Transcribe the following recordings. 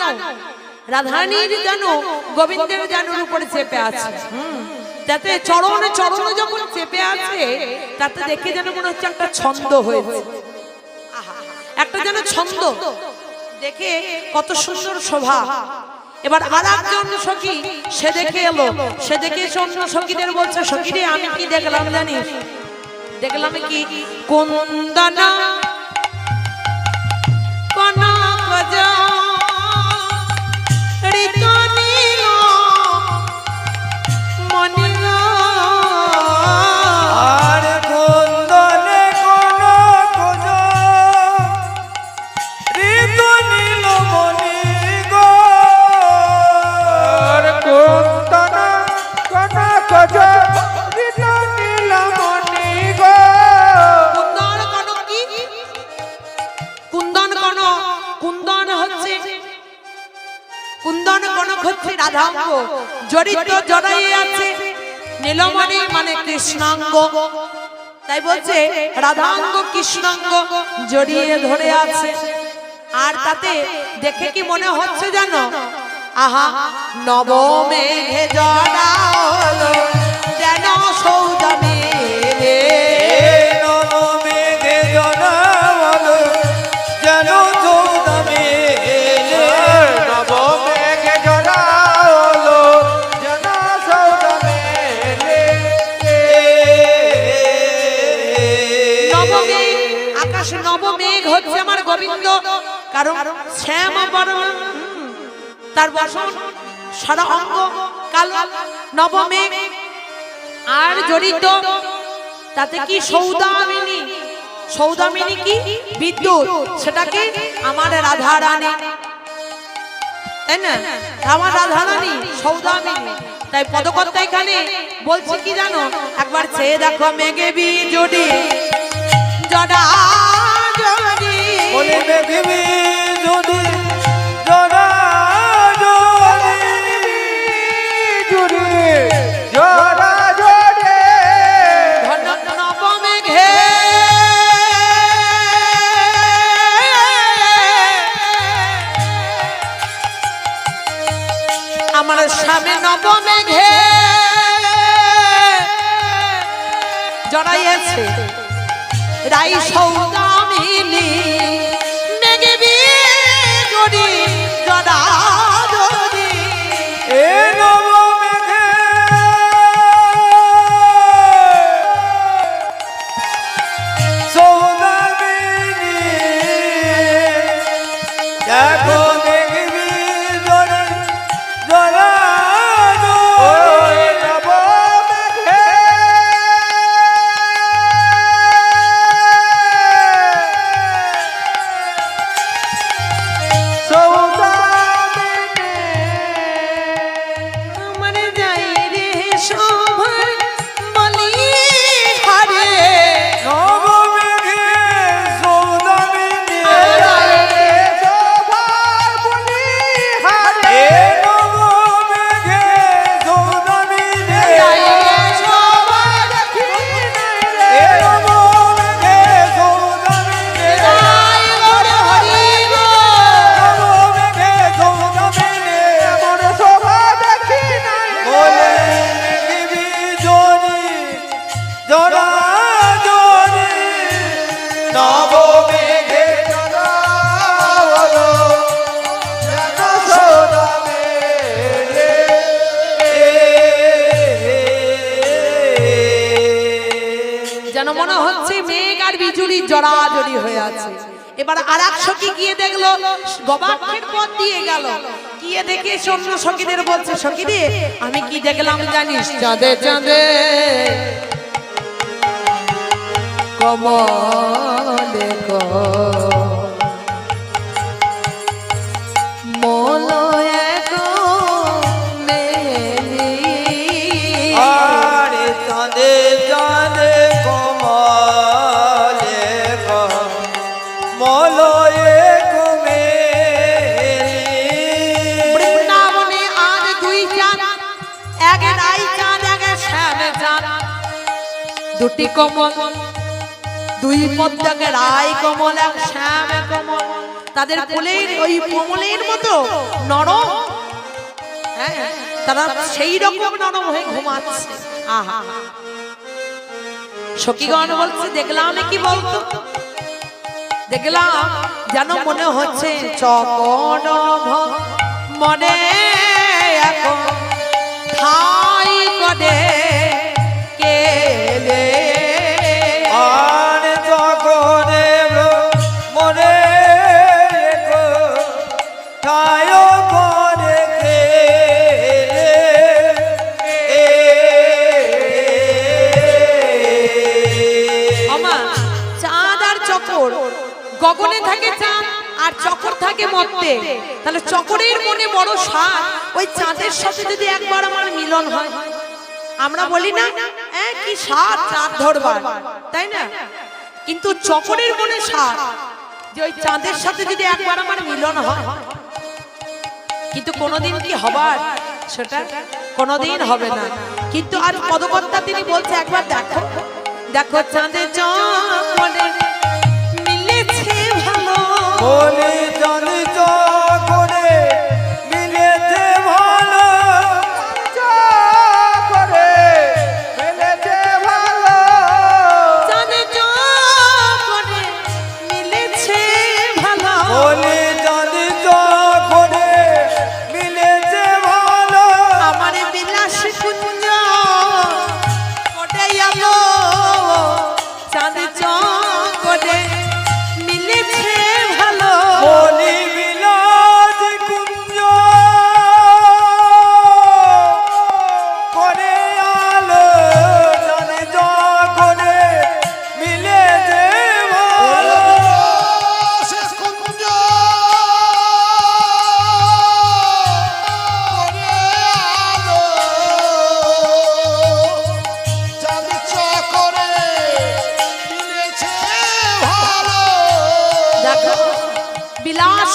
জানো? রাধারানীর জানো, গোবিন্দের জানোর উপরে চেপে আছে। যাতে চরণে চরণে যখন চেপে আছে, তাতে দেখে যেন মনে হচ্ছে একটা ছন্দ হয়েছে। একটা যেন ছন্দ। দেখে কত সুন্দর শোভা। এবার আর একজন সখী, সে দেখে এলো। সে দেখে অন্য সখীদের বলছে, সখীরে, আমি কি দেখলাম জানিস? দেখলাম কি? কুন্দনা কনক ঋতনীল কৃষ্ণাঙ্গ। তাই বলছে রাধাঙ্গ কৃষ্ণাঙ্গ জড়িয়ে ধরে আছে। আর তাতে দেখে কি মনে হচ্ছে জানো আহা নবমেঘে জড়া হলো। নবমেঘ হচ্ছে আমার গোবিন্দ। কারণ শ্যাম তার বসন সারা অঙ্গ, কালো নবমেঘ। আর জড়িত, তাতে কি সৌদামিনী? সৌদামিনী কি? বিদ্যুৎ। সেটাকে আমার রাধা রানী তাই না? আমার রাধা রানী সৌদামিনী। তাই পদকর্তা এখানে বলছে কি জানো? একবার চেয়ে দেখো মেঘে বিজুড়ি। জডা জড়ি বলে দেখবি যদি জরা জরে জুড়ে জরা জরে ঘন নবমেঘে আমার স্বামী নবমেঘে জড়াইয়াছে। রাই সৌদামিনী জড়া জড়ি জড়াজড়ি হয়ে আছে। এবার আর সখী গিয়ে দেখল? গবাক্ষের পথ দিয়ে গেল। গিয়ে দেখে সখীদের বলছে আমি কি দেখলাম জানিস? চাঁদে চাঁদে কমলে দুটি কমল, দুই পদ্মকে রায় কমল, এক শ্যাম কমল। তাদের কোলের ওই কোমলের মতো নরম হ্যাঁ তারা সেই রকম নরম হয়ে ঘুমাচ্ছে। আহা। সখীগণ বলছে, দেখলাম কি বলতো? দেখলাম যেন মনে হচ্ছে চকন মনে এখন ঠাই করে গগনে থাকে চাঁদ আর চকর থাকে মর্তে। তাহলে চকরের মনে বড় সার ওই চাঁদের সাথে যদি একবার আমার মিলন হয়। আমরা বলি না "এ, কি সার চাঁদ ধরবার। তাই না? কিন্তু চকরের মনে সার যে ওই চাঁদের সাথে যদি একবার আমার মিলন হয়। কিন্তু কোনোদিন কি হবার? সেটা কোনোদিন হবে না। কিন্তু আর পদকর্তা তিনি বলছে একবার দেখো। দেখো চাঁদে চলে মিলেছে বলি জানি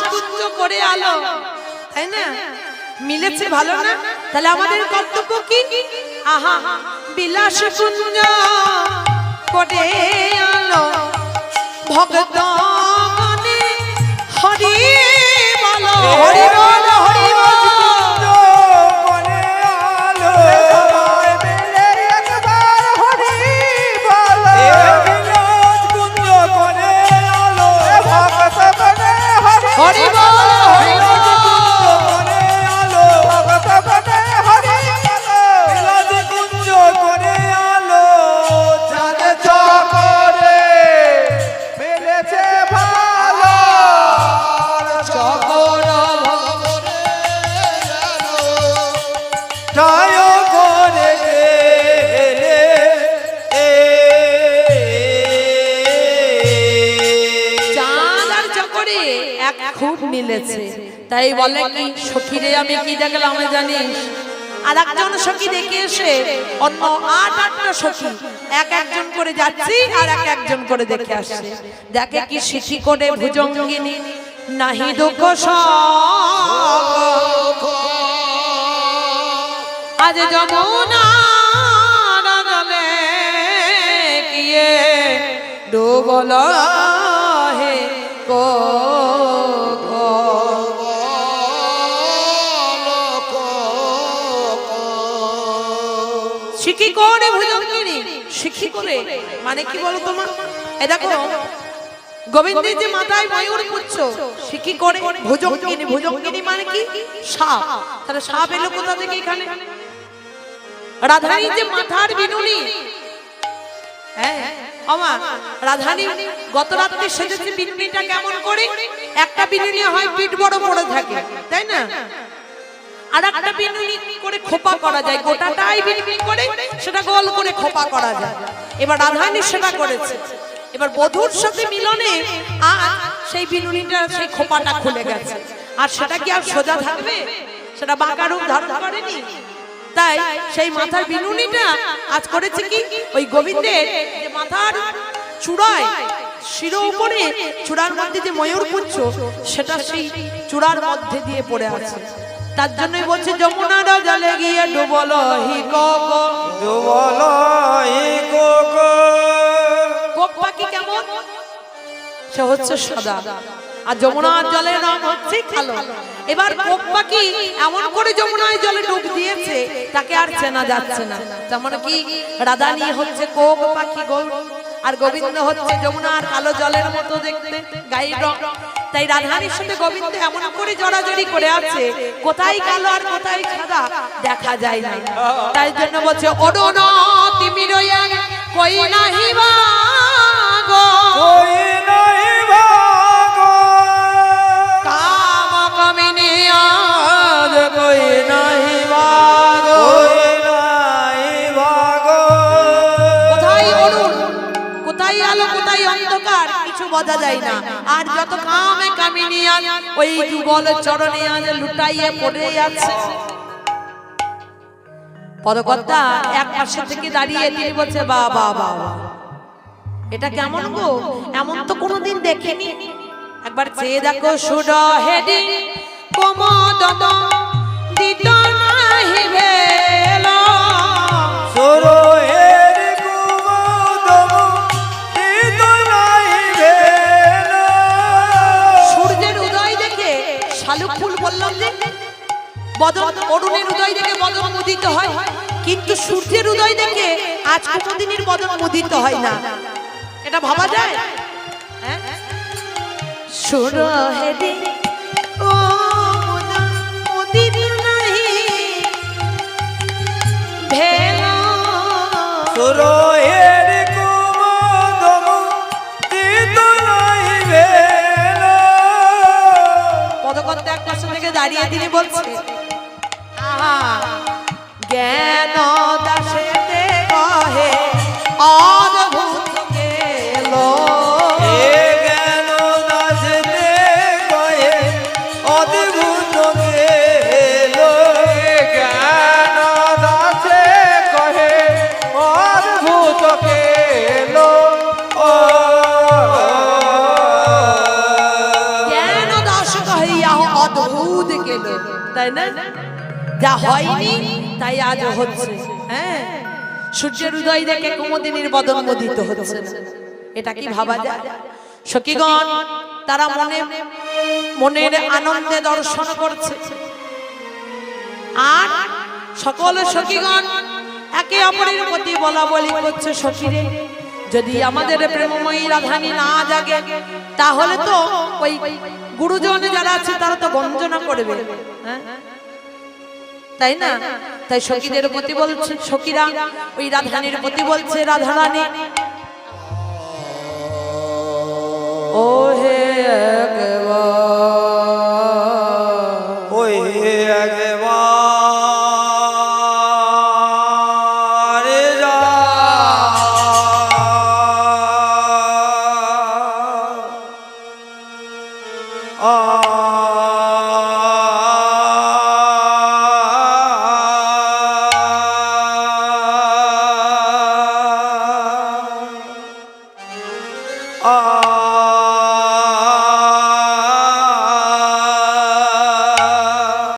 বিলাস করে আলো। তাই না? মিলেছে ভালো না? তাহলে আমাদের কর্তব্য কি? আহা, বিলাস করে আলো। ভগত হরি বলো। হরি বলো। মিলেছে। তাই বলে কি, সখীরে আমি কি দেখলাম জানিস আর একজন সখী দেখে এসে অন্য আট আটটা সখী এক একজন করে যাচ্ছি আর এক একজন করে দেখে আসছে। দেখে কি শিখি করে ভুজঙ্গিনী, নাহি দুঃখ। আজ যমুনা ডুবল হে কো করে শিখি করে? মানে কি বলো এ দেখো, গোবিন্দের যে মাথায় ময়ূর পুচ্ছ করে মানে কি? সাপ। তাহলে সাপ এলো কোথা থেকে এখানে? যে মাথার বিনুনি। হ্যাঁ গত রাত্রে সেজেছে বিনুনিটা কেমন করে? একটা বিনুনি হয় পিঠ বড় বড় থাকে, তাই না? আর বিনুনি করে খোপা করা যায়, গোটাটাই বিনুনি করে সেটা গোল করে খোপা করা যায়। এবার রাধারানী সেটা করেছে। এবার বধুর সাথে মিলনে আর সেই বিনুনিটা, সেই খোপাটা খুলে গেছে। আর সেটা কি আর সোজা থাকবে? সেটা বাঁকা রূপ ধারণ করেনি? তাই সেই মাথার বিনুনিটা আজ করেছে কি? ওই গোবিন্দের যে মাথার চূড়ায়, শির উপরে চূড়ার মধ্যে যে ময়ূর পুচ্ছ, সেটা সেই চূড়ার মধ্যে দিয়ে পড়ে আছে। তার জন্যই বলছে যমুনার জলে গিয়ে ডুবল হি কক ডুবল হি কোক কোক পাখি কেমন? সে হচ্ছে সাদা। আর যমুনার রং হচ্ছে কালো। এবার কোক পাখি এমন করে যমুনার জলে ডুব দিয়েছে তাকে আর চেনা যাচ্ছে না। যেমন কি? রাধানি হচ্ছে কোক পাখি গৌর আর গোবিন্দ হচ্ছে যমুনার কালো জলের মতো দেখতে গায়ের রং। তাই রাধারানীর সাথে গোবিন্দ এমন করে জড়াজড়ি করে আছে কোথায় কালো আর কোথায় সাদা দেখা যায় না তাই জন্য বলছে ওডোন তিমির কই নাহি গো? কই নাহি ভাগো কাম কামিনী আজ কই নাহি কিছু বোঝা যায় না। আর যত কামে কামিনী আজ ওই যুগল চরণে আজ লুটাইয়ে পড়ে আছে। পদকর্তা এক পাশে থেকে দাঁড়িয়ে তিনি বলছে, বা বা বা। এটা কেমন গো? এমন তো কোনোদিন দেখেনি। একবার চেয়ে দেখো সুর হেডি কোমদম দিত নাহি বদন অরুণের উদয় দেখে বদন মুদিত হয়। কিন্তু সূর্যের উদয় দেখে আজ কোনোদিনের বদন মুদিত হয় না। এটা ভাবা যায়? হ্যাঁ? সুর হেদি ও মুদা মুদিত নাহি। ভেলা। সুরহের কুমুদম দিত নাই ভেল। পদকর্তা এক পাশে থেকে দাঁড়িয়ে তিনি বলছে আহা, জ্ঞান দাসেতে কহে অদ্ভুত গেল। জ্ঞান নাচতে কয়ে অদ্ভুত গেল। জ্ঞান দাসে কহে অদ্ভুত গেল। ও। জ্ঞান দাস কহিয়া অদ্ভুত গেল। তাই না? যা হয়নি তাই আজ হচ্ছে। হ্যাঁ? সূর্যের উদয় দেখে কুমদিনীর বদন মোদিত হচ্ছে এটা কি ভাবা যায়? সখীগণ তারা মনে মনের আনন্দে দর্শন করছে। আর সকল সখীগণ একে অপরের প্রতি বলা বলি করছে সখীরে। যদি আমাদের প্রেমময়ী রাধানী না জাগে তাহলে তো ওই গুরুজন যারা আছে তারা তো গঞ্জনা করবে। হ্যাঁ? তাই না? তাই সখীদের প্রতি বলছে সখীরা ওই রাধানীর প্রতি বলছে রাধারানী ও হে একবার